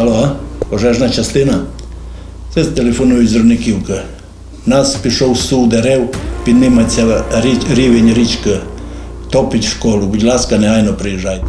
Алло, пожежна частина? Це телефонують з Рудниківка. Нас пішов сув дерев, підніметься рівень річки, топить школу. Будь ласка, негайно приїжджайте.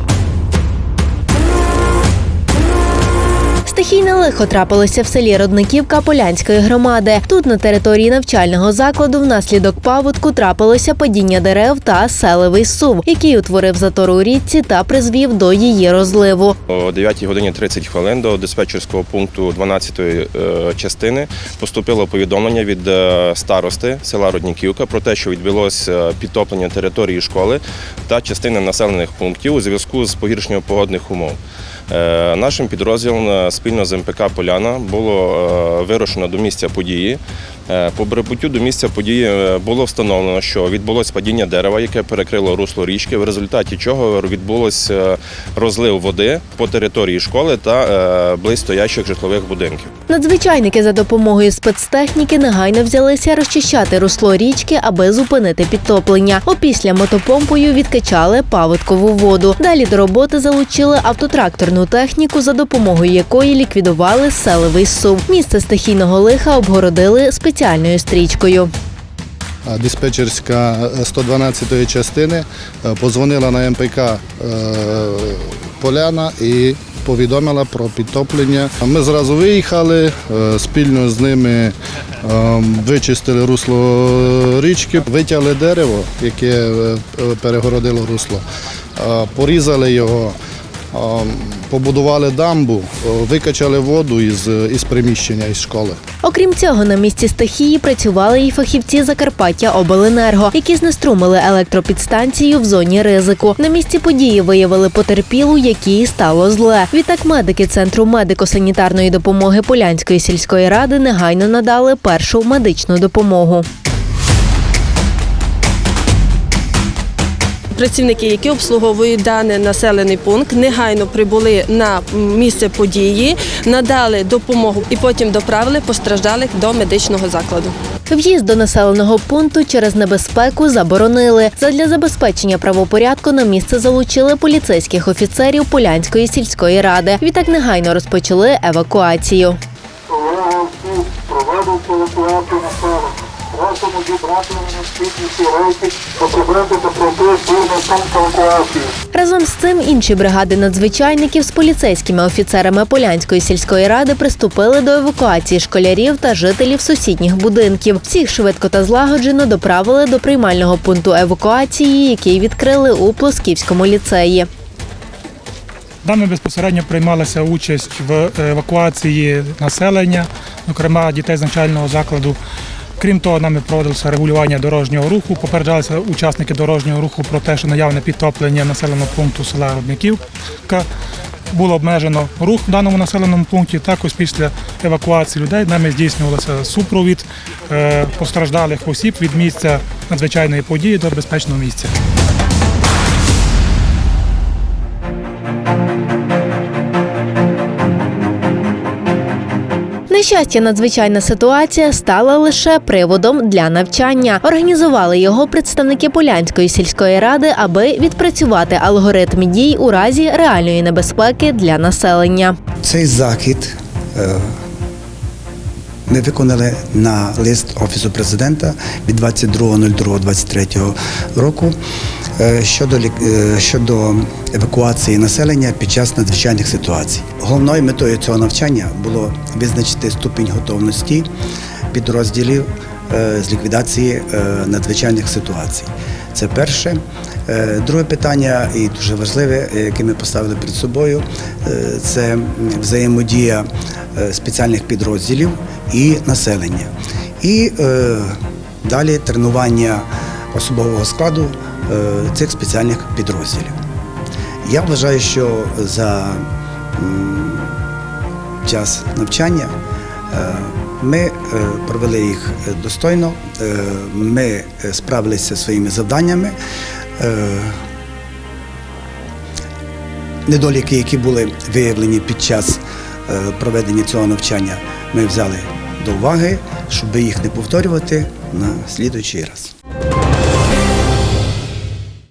Стихійне лихо трапилося в селі Родниківка Полянської громади. Тут на території навчального закладу внаслідок паводку трапилося падіння дерев та селевий сув, який утворив затору у річці та призвів до її розливу. О 9 годині 30 хвилин до диспетчерського пункту 12-ї е, частини поступило повідомлення від е, старости села Родніківка про те, що відбулося підтоплення території школи та частини населених пунктів у зв'язку з погіршенням погодних умов. Е, Нашим підрозділом е, спільно з МПК Поляна було е, вирушено до місця події. По прибуттю до місця події було встановлено, що відбулось падіння дерева, яке перекрило русло річки, в результаті чого відбулось е, розлив води по території школи та близьстоящих житлових будинків. Надзвичайники за допомогою спецтехніки негайно взялися розчищати русло річки, аби зупинити підтоплення. Опісля мотопомпою відкачали паводкову воду. Далі до роботи залучили автотракторну техніку, за допомогою якої ліквідували селевий сув. Місце стихійного лиха обгородили спеціальною стрічкою. Диспетчерська е, 112-ї частини е, позвонила на МПК е, Поляна і повідомила про підтоплення. Ми зразу виїхали, е, спільно з ними е, вичистили русло річки, витягли дерево, яке е, перегородило русло, е, порізали його. Побудували дамбу, е, викачали воду із, із приміщення із школи. Окрім цього, на місці стихії працювали і фахівці Закарпаття Обленерго, які знеструмили електропідстанцію в зоні ризику. На місці події виявили потерпілу, якій стало зле. Відтак медики центру медико-санітарної допомоги Полянської сільської ради негайно надали першу медичну допомогу. Працівники, які обслуговують даний населений пункт, негайно прибули на місце події, надали допомогу і потім доправили постраждалих до медичного закладу. В'їзд до населеного пункту через небезпеку заборонили. Задля забезпечення правопорядку на місце залучили поліцейських офіцерів Полянської сільської ради. Відтак негайно розпочали евакуацію. Разом з цим інші бригади надзвичайників з поліцейськими офіцерами Полянської сільської ради приступили до евакуації школярів та жителів сусідніх будинків. Всіх швидко та злагоджено доправили до приймального пункту евакуації, який відкрили у Плосківському ліцеї. Нами безпосередньо приймалася участь в евакуації населення, зокрема дітей з навчального закладу. Крім того, нами проводилося регулювання дорожнього руху. Попереджалися учасники дорожнього руху про те, що наявне підтоплення населеного пункту села Рудниківка. Було обмежено рух в даному населеному пункті. Також після евакуації людей нами здійснювався супровід е, постраждалих осіб від місця надзвичайної події до безпечного місця. На щастя, надзвичайна ситуація стала лише приводом для навчання. Організували його представники Полянської сільської ради, аби відпрацювати алгоритм дій у разі реальної небезпеки для населення. Цей захід е, ми виконали на лист Офісу президента від 22.02.23 року щодо, лік- е, щодо евакуації населення під час надзвичайних ситуацій. Головною метою цього навчання було визначити ступінь готовності підрозділів е, з ліквідації е, надзвичайних ситуацій. Це перше. Е, Друге питання, і дуже важливе, е, яке ми поставили перед собою, е, це взаємодія е, спеціальних підрозділів і населення. І е, далі тренування особового складу е, цих спеціальних підрозділів. Я вважаю, що за час навчання е, ми е, провели їх е, достойно, е, ми е, справилися своїми завданнями. Е, Недоліки, які були виявлені під час е, проведення цього навчання, ми взяли до уваги, щоб їх не повторювати на слідуючий раз.